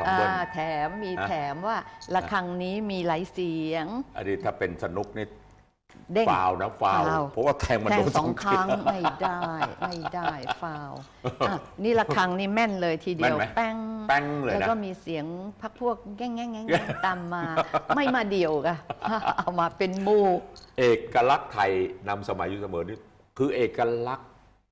สองเบิ้ลอ่าแถมมีอะแถมว่าระฆังนี้มีหลายเสียง อันนี้ถ้าเป็นสนุกนี่เด้งฟาวล์นะฟาวล์ฟาวล์เพราะว่าแทงมันแทโดงนสองครั้งทีไม่ได้ไม่ได้ฟาวล์อะนี่ระฆังนี่แม่นเลยทีเดียวแม่นไหมแป้งแป้งเลยแล้วนะก็มีเสียงพักพวกแง่งแง่งแง่งแง่งตามมา ไม่มาเดียวกะเอามาเป็นหมู่เอกลักษณ์ไทยนำสมัยอยู่เสมอนี่คือเอกลักษณ์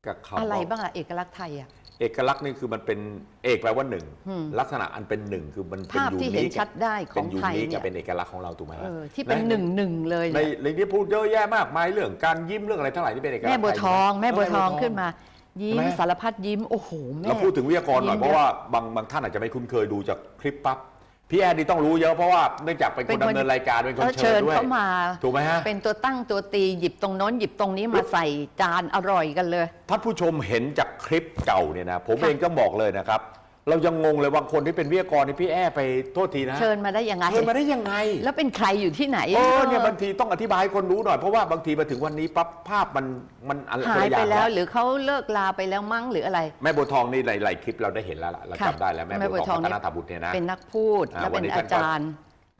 กับคำอะไรว่าบ้างล่ะเอกลักษณ์ไทยอะ เอกลักษณ์นี่คือมันเป็นเอกแปลว่าหนึ่งอืมลักษณะอันเป็นหนึ่งคือมันเป็นภาพยูที่เห็นนิคชัดได้ขเป็อนงยูไทยนิคเนี่ยเป็นเอกลักษณ์ของเราถูกไหมฮะเออที่เป็นและหนึ่งหนึ่งเลยในเนี่ยในนี้พูดเยอะแยะมากมายเรื่องการยิ้มเรื่องอะไรทั้งหลายที่เป็นเอกลักษณ์แม่บัวทองไทยแม่บัวทองเขึ้นมา ยิ้มใช่ไหม สารพัดยิ้มโอ้โหแม่ เราพูดถึงวิทยากรหน่อย ยิ้มเพราะว่าบางบางท่านอาจจะไม่คุ้นเคยดูจากคลิปปั๊บ พี่แอนนี่ต้องรู้เยอะเพราะว่าเนื่องจากเป็นคนดำเนินรายการเป็นคนแล้วเชิเชิญญด้วยเข้ามาถูกไหมฮะเป็นตัวตั้งตัวตีหยิบตรงโน้นหยิบตรงนี้มาใส่จานอร่อยกันเลยท่านผู้ชมเห็นจากคลิปเก่าเนี่ยนะผมค่ะเองก็บอกเลยนะครับ เรายังงงเลยบางคนที่เป็นวิทยากรนี่พี่แอ้ไปโทษทีนะเชิญมาได้ยังไงเชิญมาได้ยังไง แล้วเป็นใครอยู่ที่ไหนเออเนี่ยบางทีต้องอธิบายให้คนรู้หน่อยเพราะว่าบางทีมาถึงวันนี้ปั๊บภาพมันมันอะไรหาคนยละอไปย่างแล้วนะหรือเขาเลิกลาไปแล้วมั้งหรืออะไร แม่บัวทองนี่หลายๆคลิปเราได้เห็นแล้วล่ะเราค่ะจำได้แล้วแม่แม่บัวทองบัวทองพัฒนาถาบุตรเนี่ยนะเป็นนักพูดอ่าและวัเป็นนนี้อาท่านก็จารย์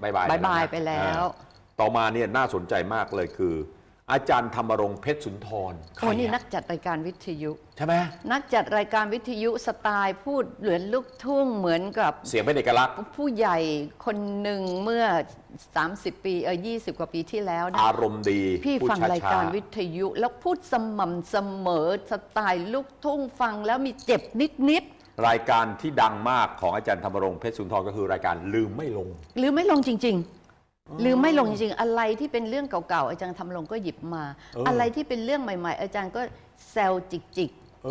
บายบายบายบายนะไปแล้วอ่าต่อมาเนี่ยน่าสนใจมากเลยคือ อาจารย์ธรรมรงค์เพชรสุนทรโอ้นี่ใครอะนักจัดรายการวิทยุ ใช่ไหมนักจัดรายการวิทยุสไตล์พูดเหมือนลูกทุ่งเหมือนกับเสียงเป็นเอกลักษณ์ ผู้ใหญ่คนหนึ่งเมื่อ 30 ปีเออ20 กว่าปีที่แล้วนะอารมณ์ดีพี่พูดฟังช้ๆรายการวิทยุแล้วพูดสม่ำเสมอสไตล์ลูกทุ่งฟังแล้วมีเจ็บนิดรายการที่ดังมากของอาจารย์ธรรมรงค์เพชรสุนทรก็คือรายการลืมไม่ลง ๆหรือไม่ลงจริง ๆหรือไม่ลงจริงๆ อะไรที่เป็นเรื่องเก่าๆ อาจารย์ทำลงก็หยิบมา เอออ อะไรที่เป็นเรื่องใหม่ ๆ อาจารย์ก็แซวจิกเอ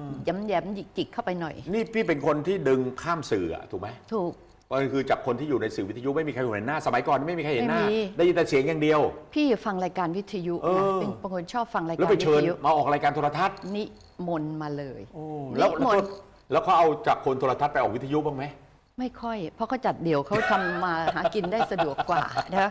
อๆย้ำๆจิกๆเข้าไปหน่อย นี่พี่เป็นคนที่ดึงข้ามสื่ออะถูกไหมถูก ก็คือจากคนที่อยู่ในสื่อวิทยุไม่มีใครเห็นหน้า สมัยก่อนไม่มีใครเห็นหน้า ไม่มี ได้ยินแต่เสียงอย่างเดียว พี่ฟังรายการวิทยุเออนะเป็นคนชอบฟังรายแล้วการไปวิเชิญทยุมาออกรายการโทรทัศน์นิมนต์มาเลยแล้วนิมนต์ แล้วเขาเอาจากคนโทรทัศน์ไปออกวิทยุบ้างไหม ไม่ค่อย เพราะเขาจัดเดี่ยวเขาทำมาหากินได้สะดวกกว่านะ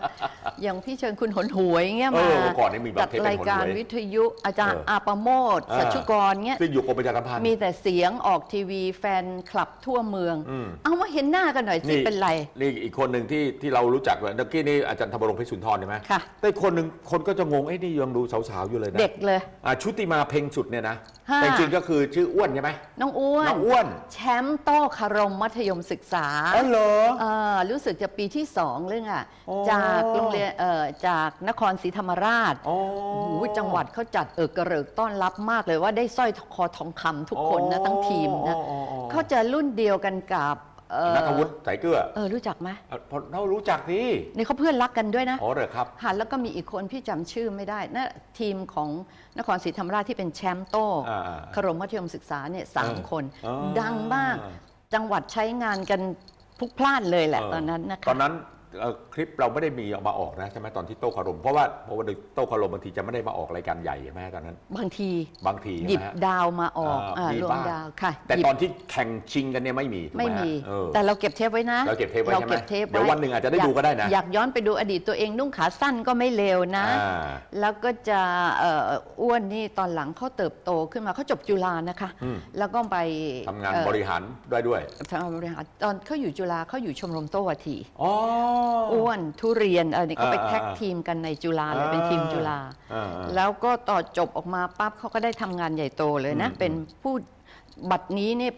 อย่างพี่เชิญคุณหนหวยเงี้ยเอมาอเมื่อก่อนนี่มีแบบจัดเทปเป็นรายการหนหวยวิทยุอาจารย์เอออาปโมดอ่า สัชชุกรเงี้ยซึ่งอยู่กรมประชาสัมพันธ์ มีแต่เสียงออกทีวีแฟนคลับทั่วเมือง อืม เอามาเห็นหน้ากันหน่อยสิเป็นไร นี่อีกคนหนึ่งที่ที่เรารู้จักเลยเมื่อกี้นี่อาจารย์ธรรมรงค์เพชรสุนทรใช่ไหมค่ะ แต่อีกคนหนึ่งคนก็จะงงเอ้ยนี่ยังดูสาวๆอยู่เลยนะเด็กเลย อ่าชุติมาเพ็งสุดเนี่ยนะค่ะแต่จริงๆก็คือชื่ออ้วนใช่ไหมน้องอ้วน น้องอ้วน แชมป์โต้คารมมัธยมศึกษาอ๋อเหรอ เอ่อรู้สึกจะปีที่สองเรื่องอะโอ้จากโรงเรียนเอ่อจากนครศรีธรรมราชอ๋อ โอ้โหจังหวัดเขาจัดเออกระเริกต้อนรับมากเลยว่าได้สร้อยคอทองคำทุกคนนะทั้งทีมนะอ๋ออ๋ออ๋อ เขาจะรุ่นเดียวกันกับเอ่อนัทวุฒิสายเกลือเออรู้จักไหมอะเพราะเรารู้จักนี่นี่เขาเพื่อนรักกันด้วยนะ อ๋อเหรอครับหันแล้วก็มีอีกคนพี่จำชื่อไม่ได้นะทีมของนครศรีธรรมราชที่เป็นแชมป์โต้อ่าๆคารมมัธยมศึกษาเนี่ยสามเออคนอ๋อดังมาก จังหวัดใช้งานกันพลุกพล่านเลยแหละเตอนนั้นนะคะตอนนั้นเอ่อ คลิปเราไม่ได้มีออกมาออกนะใช่ไหมตอนที่โต้คารมเพราะว่าเพราะว่าโต้คารมบางทีจะไม่ได้มาออกรายการใหญ่ใช่ไหมตอนนั้น บางทีบางทีหยิบใช่ไหมฮะดาวมาออกอ่าอ่ามีรวมบ้างดาวค่ะ แต่หยิบตอนที่แข่งชิงกันเนี่ยไม่มีถูกไม่ไหฮะมีเออแต่เราเก็บเทปไว้นะ เราเก็บเทปไว้เราใช่ไหมเก็บเทปเดี๋ยววันหนึ่งอาจจะได้ดูก็ได้นะ อยากย้อนไปดูอดีตตัวเองนุ่งขาสั้นก็ไม่เลวนะอ่าแล้วก็จะเอ่ออ้วนนี่ตอนหลังเขาเติบโตขึ้นมาเขาจบจุฬานะคะอืมแล้วก็ไปทำงานเอ่อบริหารด้วยด้วยทำงานบริหารตอนเขาอยู่จุฬาเขาอยู่ชมรมโต้วาทีอ๋ออ้วนทุเรียนเออนี่เขาไปอ่าแท็กอ่าทีมกันในจุฬาเลยเป็นทีมจุฬาอ่าๆแล้วก็ต่อจบออกมาปั๊บเขาก็ได้ทำงานใหญ่โตเลยนะอืมเป็นผู้บัตรนี้เนี่ย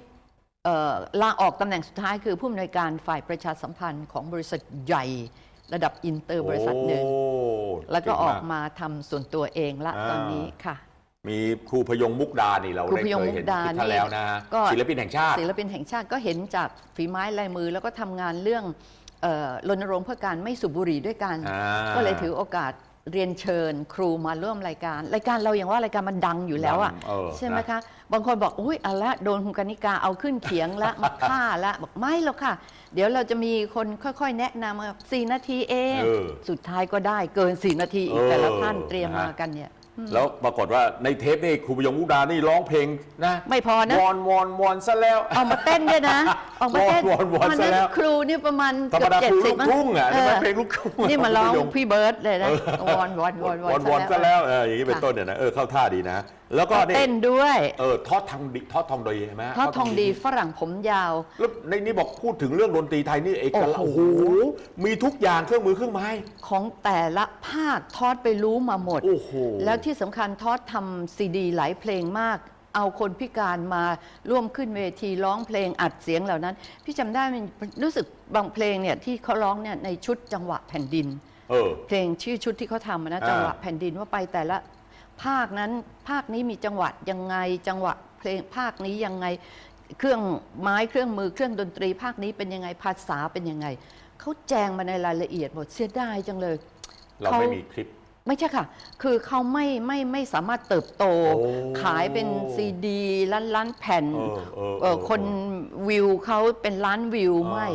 เอ่อลาออกตำแหน่งสุดท้ายคือผู้อำนวยการฝ่ายประชาสัมพันธ์ของบริษัทใหญ่ระดับอินเตอร์บริษัทหนึ่งโอ้แล้วก็เงอมาอกมาทำส่วนตัวเองละอ่าตอนนี้ค่ะ มีครูพยงมุกดานี่เราครูได้พยงเคยมุเห็นกดาคลิปท่านนี่แล้วนะฮะก็ศิลปินแห่งชาติศิลปินแห่งชาติก็เห็นจากฝีไม้ลายมือแล้วก็ทำงานเรื่องเอ่อ รณรงค์เพื่อการไม่สูบบุหรี่ด้วยกันอ่าก็เลยถือโอกาสเรียนเชิญครูมาร่วมรายการ รายการเราอย่างว่ารายการมันดังอยู่แล้วอะดังเออใช่ไหมนะคะ บางคนบอกอุ้ยเอาละโดนคุณกนิกาเอาขึ้นเขียงละมาฆ่าละบอกไม่หรอกค่ะ เดี๋ยวเราจะมีคนค่อยๆ แนะนำมาสี่นาทีเองเออสุดท้ายก็ได้เกินสี่นาทีอีกเออแต่ละท่านเตรียมนะฮะมากันเนี่ย แล้วปรากฏว่าในเทปนี่ครูพยงมุกดานี่ร้องเพลงนะไม่พอนะ วอนวอนวอนซะแล้ว เอามาเต้นด้วยนะออกมาเต้นวอนวอนวัซะแล้วครูนี่ประมาณธรรมดาเกือบครูเจ็ลูดกสิบทุ่งอะเอใช่ไหมอเพลงลูกทุ่งนี่มาร้องคพยพี่เบิร์ดเลยนะวอนวอนวอนวอนวอนซะแล้วเอออย่างนี้เป็นค่ะต้นเนี่ยนะเออเข้าท่าดีนะ แล้วก็นี่เต้นด้วยเออทอดทองดีทอดทองดีใช่ไหมทอดทองดีฝรั่งผมยาว แล้วในนี้บอกพูดถึงเรื่องดนตรีไทยนี่เอกลักษณ์โอ้โอ้โหโหมีทุกอย่างเครื่องมือเครื่องไม้ ของแต่ละภาคทอดไปรู้มาหมด โอ้โห แล้วที่สำคัญทอดทำซีดีหลายเพลงมาก เอาคนพิการมาร่วมขึ้นเวทีร้องเพลงอัดเสียงเหล่านั้น พี่จำได้มันรู้สึกบางเพลงเนี่ยที่เขาร้องเนี่ยในชุดจังหวะแผ่นดินเออเพลงชื่อชุดที่เขาทำอะนะอ่าจังหวะแผ่นดินว่าไปแต่ละ ภาคนั้นภาคนี้มีจังหวะยังไงจังหวะเพลงภาคนี้ยังไงเครื่องไม้เครื่องมือเครื่องดนตรี ภาคนี้เป็นยังไงภาษาเป็นยังไงเขาแจงมาในรายละเอียดหมดเสียดายจังเลย เราเขาไม่มีคลิป ไม่ใช่ค่ะ คือเขาไม่ไม่ไม่สามารถเติบโตโอ้ขายเป็นซีดีล้านล้านแผ่นเออเออเอ่อเออคนวิวเขาเป็นล้านวิวอ่าไม่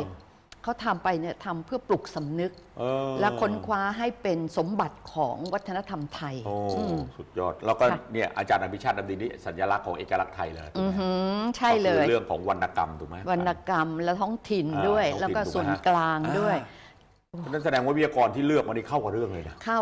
เขาทำไปเนี่ยทำเพื่อปลุกสำนึก เออและค้นคว้าให้เป็นสมบัติของวัฒนธรรมไทยโอ้อืม สุดยอด แล้วก็ค่ะ เนี่ยอาจารย์อภิชาติดำดินนี่สัญลักษณ์ของเอกลักษณ์ไทยเลยถูกอือไหมหือใช่เลก็ยคือเรื่องของวรรณกรรมถูกไหม วรรณกรรมและท้องถิ่นอ่าด้วย ท้องถิ่นแล้วก็ถูกไหมส่วนฮะ กลางด้วยเพราะฉะนั้นแสดงว่าวิทยากรที่เลือกมานี่เข้ากับเรื่องเลยนะ เข้า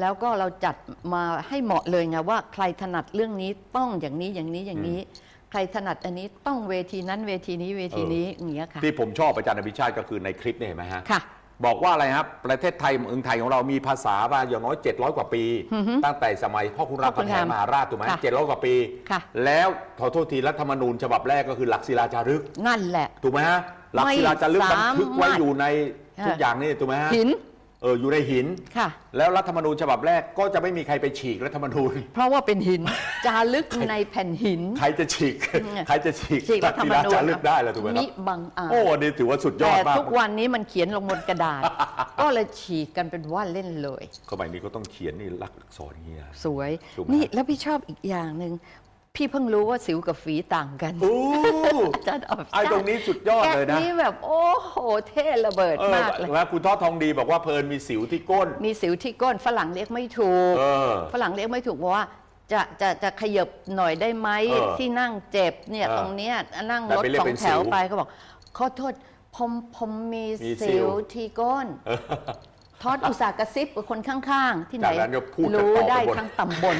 แล้วก็เราจัดมาให้เหมาะเลยไงว่าใครถนัดเรื่องนี้ต้องอย่างนี้อย่างนี้อย่างนี้ใค รถนัดอันนี้ต้องเวทีนั้นเวทีนี้เวทีนี้อย่างเงี้ยค่ะ ที่ผมชอบอาจารย์อภิชาติก็คือในคลิปเนี่ยเห็นไหมฮะค่ะ บอกว่าอะไรครับ ประเทศไทยเมืองไทยของเรามีภาษามาอย่างน้อย 700 กว่าปี อือฮึตั้งแต่สมัยพ่อคุณรามพ่อขุนคำแหงรามมหาราชถูกไหมค่ะเจ็ดร้อยกว่าปี ค่ะ แล้วขอโทษทีรัฐธรรมนูญฉบับแรกก็คือหลักศิลาจารึก นั่นแหละ ถูกไหมฮะหลักศิลาจารึกไม่บันทึกไว้สามารถอยู่ในทุกค่ะอย่างนี่ถูกไหมฮะ หิน เอออยู่ในหิน ค่ะ แล้วรัฐธรรมนูญฉบับแรกก็จะไม่มีใครไปฉีกรัฐธรรมนูญ เพราะว่าเป็นหิน จารึกในแผ่นหิน ใครจะฉีก ใครจะฉีกฉีกหรัลัฐกธรรศิมลานูญจารึกได้แล้วถูกไหมครัมิบบังอาจ โอ้อันนี่ถือว่าสุดยอแต่ดมากทุกวันนี้มันเขียนลงบนกระดาษ ก็เลยฉีกกันเป็นว่าเล่นเลย สมัยนี้ก็ต้องเขียนนี่ลักษรอย่างเงี้ย สวย ถูกไหมนี่แล้วพี่ชอบอีกอย่างหนึ่ง พี่เพิ่งรู้ว่าสิวกับฝีต่างกันโอ้อาจารย์ออกไอ้ตรงนี้สุดยอดเลยนะแกนี้แบบโอ้โหเท่ระเบิดเออมากเลยว่าคุณทอดทองดีบอกว่าเพลินมีสิวที่ก้น มีสิวที่ก้นฝรั่งเรียกไม่ถูก เออ ฝรั่งเรียกไม่ถูกบอกว่าจะจะจะขยับหน่อยได้ไหมเออที่นั่งเจ็บเนี่ยเออตรงเนี้ยนั่งแต่รถไปเรียสกอเป็งนแถวสิวไปเขาบอกขอโทษผมผมมีมีสิสิววที่ก้น ทอดอุตส่าห์กระซิบกับคนข้างๆ ที่ไหนจากนั้นก็พูดกันรู้ต่อไปได้หมดทั้งตำบล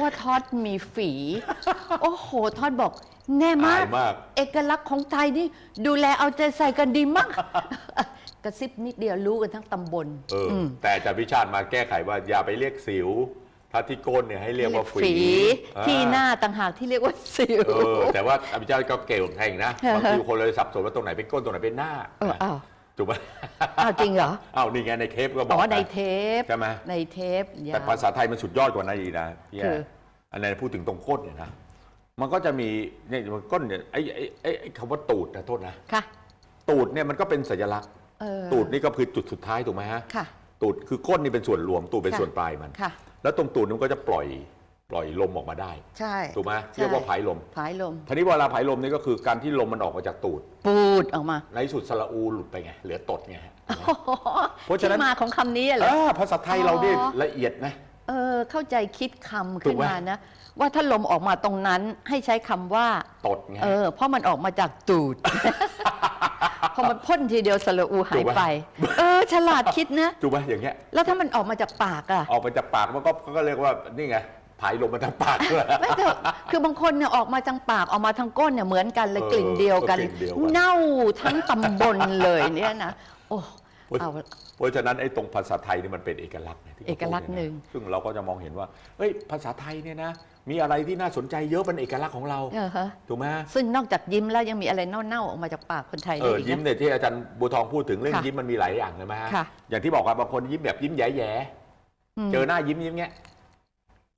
ว่าทอดมีฝี โอ้โห ทอดบอก แน่มาก อายมาก เอกลักษณ์ของไทยนี่ ดูแลเอาใจใส่กันดีมาก กระซิบนิดเดียวรู้กันทั้งตำบลเอออม แต่อาจารย์พิชาติมาแก้ไขว่าอย่าไปเรียกสิว ถ้าที่ก้นเนี่ยให้เรียกว่าฝีอ่ที่หน้าต่างหากที่เรียกว่าสิว เออแต่ว่าอาจารย์ก็เก่งแข่งนะเออบางทีคนเลยสับสนว่าตรงไหนเป็นก้นตรงไหนเป็นหน้า เอออ้าว ถูกไหมอ้าวจริงเหรออ้าวนี่ไงในเทปก็บอ๋อกอในนะเทปใช่ไหมในเทปยแต่ภาษาไทยมันสุดยอดกว่านั้นอีกนะพี่แย่คืออันไหนพูดถึงตรงก้นเนี่ยนะมันก็จะมีเนี่ยมันก้นเนี่ยไอ้ไอ้ไอ้ไอ้คำว่าตูดนะโทษนะค่ะตูดเนี่ยมันก็เป็นสัญลักษณ์ เออตูดนี่ก็คือจุดสุดท้ายถูกไหมฮะ ค่ะ ตูดคือก้นนี่เป็นส่วนรวมตูดเป็นค่ะ ส่วนปลายมัน ค่ะ แล้วตรงตูดนี่มันก็จะปล่อย ปล่อยลมออกมาได้ ใช่ถูกไหมใช่เรียกว่าผายลมผายลม ทีนี้เวลาผายลมนี่ก็คือการที่ลมมันออกมาจากตูด ปูดออกมาในที่สุดสระอูหลุดไปไง เหลือตดไงฮะถูกไหมเพราะฉะนั้น ที่มาของคำนี้เหรออ่าภาษาไทยเราเนี่ยอ๋อ ละเอียดนะ เออ เข้าใจคิดคำถูขึ้กนไหมมานะ ว่าถ้าลมออกมาตรงนั้นให้ใช้คำว่า ตดไง เออ เพราะมันออกมาจากตูด พอมันพ่นทีเดียวสระอูหายไป เออ ฉลาดคิดนะ ถูกไหมอย่างเงี้ย แล้วถ้ามันออกมาจากปากอะออกมาจากปากมันก็ก็เรียกว่านี่ไง ผายลมมาทางปากด้วย ไม่เถอะคือบางคนเนี่ยออกมาทางปากออกมาทางก้นเนี่ยเหมือนกันเลยเออกลิ่นเดียวกันกลิ่นเดียวกัน เน่าทั้งตำบลเลยเนี่ยนะโอ้โอ้ยเอาเพราะฉะนั้นไอ้ตรงภาษาไทยนี่มันเป็นเอกลักษณ์ไงที่ขาเอกลักษณ์พูดเยะหนึ่ง ซึ่งเราก็จะมองเห็นว่าเฮ้ยภาษาไทยเนี่ยนะ มีอะไรที่น่าสนใจเยอะเป็นเอกลักษณ์ของเราเออฮะถูกไหมซึ่งนอกจากยิ้มแล้วยังมีอะไรเน่าๆออกมาจากปากคนไทยเอได้ออีกยิ้มนะ เนี่ยที่อาจารย์บัวทองพูดถึงเรื่องค่ะยิ้มมันมีหลายอย่างเลยไหมฮะค่ะ อย่างที่บอกว่าบางคนยิ้มแบบยิ้มแย่มๆเจอหน้ายิ้มยิ้มเงี้ย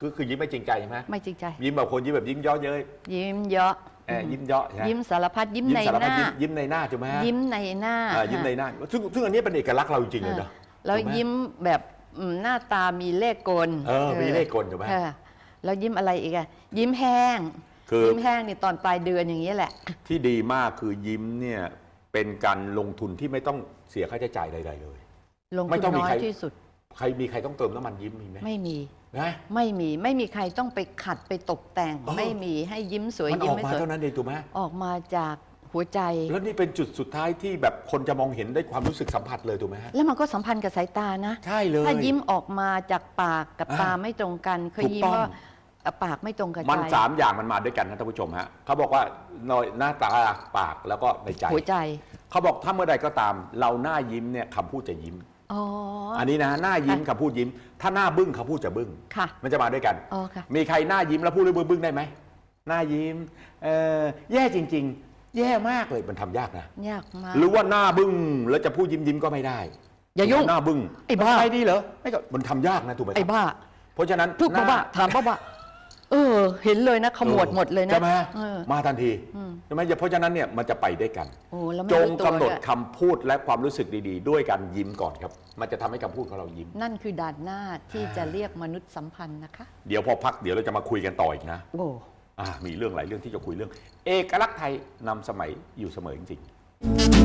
ก็คือยิ้มไม่จริงใจใช่ไหมไม่จริงใจ ยิ้มแบบคนยิ้มแบบยิ้มเย่อเย้ยยิ้มเยอะเออยิ้มเยาะใช่ไหมยิ้มสารพัดยิ้มยิ้มในสารหพัดน้ายิ้มยิ้มในหน้าถูกไหมฮะยิ้มในหน้าอ่ายิ้มในหน้าซึ่งซึ่งอันนี้เป็นเอกลักษณ์เราจริงๆเลยนะแล้วถูกไหยิ้มแบบอืมหน้าตามีเลขกลเออมีเลขกลถูกไหม เออแล้วยิ้มอะไรอีกอะยิ้มแห้ง คือ ยิ้มแห้งนี่ตอนปลายเดือนอย่างนี้ยแหละ ที่ดีมากคือยิ้มเนี่ยเป็นการลงทุนที่ไม่ต้องเสียค่าใช้จ่ายใดๆเลย ลงไม่ทุนต้องมีน้อใคร ยที่สุด ใครมีใครต้องเติมน้ำมันยิ้มมีไหมไม่มี นะ ไม่มีไม่มีใครต้องไปขัดไปตกแต่ง เออ ไม่มีให้ยิ้มสวยมันยิ้อมอกไม่มาสวยเท่านั้นเองถูกไหมออกมาจากหัวใจ แล้วนี่เป็นจุดสุดท้ายที่แบบคนจะมองเห็นได้ความรู้สึกสัมผัสเลยถูกไหมฮะแล้วมันก็สัมพันธ์กับสายตานะ ใช่เลย ถ้ายิ้มออกมาจากปากกับอ่าตาไม่ตรงกันเคยถูกยิ้มต้อง ว่าอะปากไม่ตรงกับมันใจสามอย่างมันมาด้วยกันนะท่านผู้ชมฮะเขาบอกว่าหน้าตาปากแล้วก็ในใจ หัวใจ เขาบอกถ้าเมื่อใดก็ตาม เราหน้ายิ้มเนี่ยคำพูดจะยิ้ม อ๋ออันนี้นะหน้ายิ้มคำพูดยิ้ม ถ้าหน้าบึ้งคำพูดจะบึ้ง ค่ะ มันจะมาด้วยกัน อ๋อค่ะ มีใครหน้ายิ้มแล้วพูดเรื่องบึ้งๆได้ไหมหน้ายิ้มเออแย่จริง ๆ แย่มากเลยมันทำยากนะ ยากมาก หรือว่าหน้าบึ้งแล้วจะพูดยิ้มยิ้มๆก็ไม่ได้อย่ายุ่งหน้าบึ้งไอ้บ้าไม่ดีเหรอไม่ก็มันทำยากนะถูกไหมครับไอ้บ้าเพราะฉะนั้นพูดหน้ บ้าๆถามบ้าๆ เออ เห็นเลยนะขมวดหมดเลยนะใช่ไหมเออ มาทันทีอืมใช่ไหมเพราะฉะนั้นเนี่ยมันจะไปด้วยกัน โอ้แล้วไม่จงรู้ตัวกำหนดด้วย คำพูดและความรู้สึกดีๆ ด้วยการยิ้มก่อนครับ มันจะทำให้คำพูดของเรายิ้ม นั่นคือด่านหน้าที่จะเรียกมนุษย์สัมพันธ์นะคะ เดี๋ยวพอพักเดี๋ยวเราจะมาคุยกันต่ออีกนะโอ้ อ่ามีเรื่องหลายเรื่องที่จะคุยเรื่อง เอกลักษณ์ไทยนำสมัยอยู่เสมอจริงๆ